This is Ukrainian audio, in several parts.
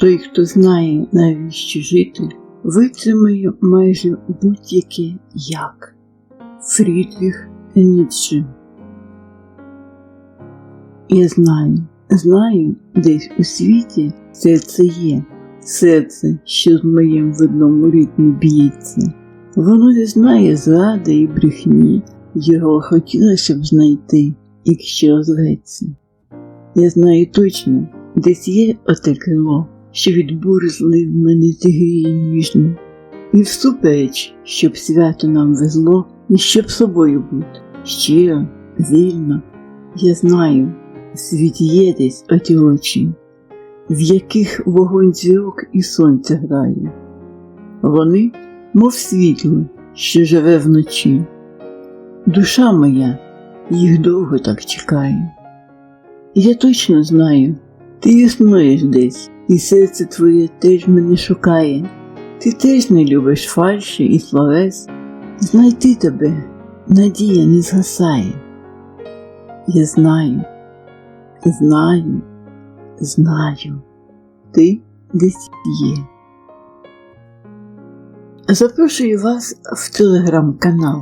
Той, хто знає, навіщо жити, витримає майже будь-яке як. Фрідріх Ніцше Я знаю, знаю, десь у світі серце є, серце, що з моїм в одному ритмі б'ється. Воно не знає зради і брехні, його хотілося б знайти, якщо зветься. Я знаю точно, десь є оте крило, що від бур злив мене зігріє ніжно. І всупереч, щоб свято нам везло, і щоб собою бути щиро, вільно. Я знаю, в світі є десь оті очі, в яких вогонь зірок і сонце грає. Вони, мов світло, що живе вночі. Душа моя їх довго так чекає. Я точно знаю, ти існуєш десь, і серце твоє теж мене шукає. Ти теж не любиш фальші і словес. Знайти тебе надія не згасає. Я знаю, знаю, знаю, ти десь є. Запрошую вас в телеграм-канал,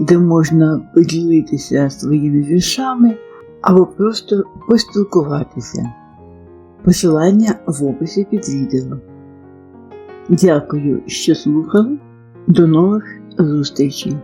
де можна поділитися своїми віршами або просто поспілкуватися. Посилання в описі під відео. Дякую, що слухали. До нових зустрічей!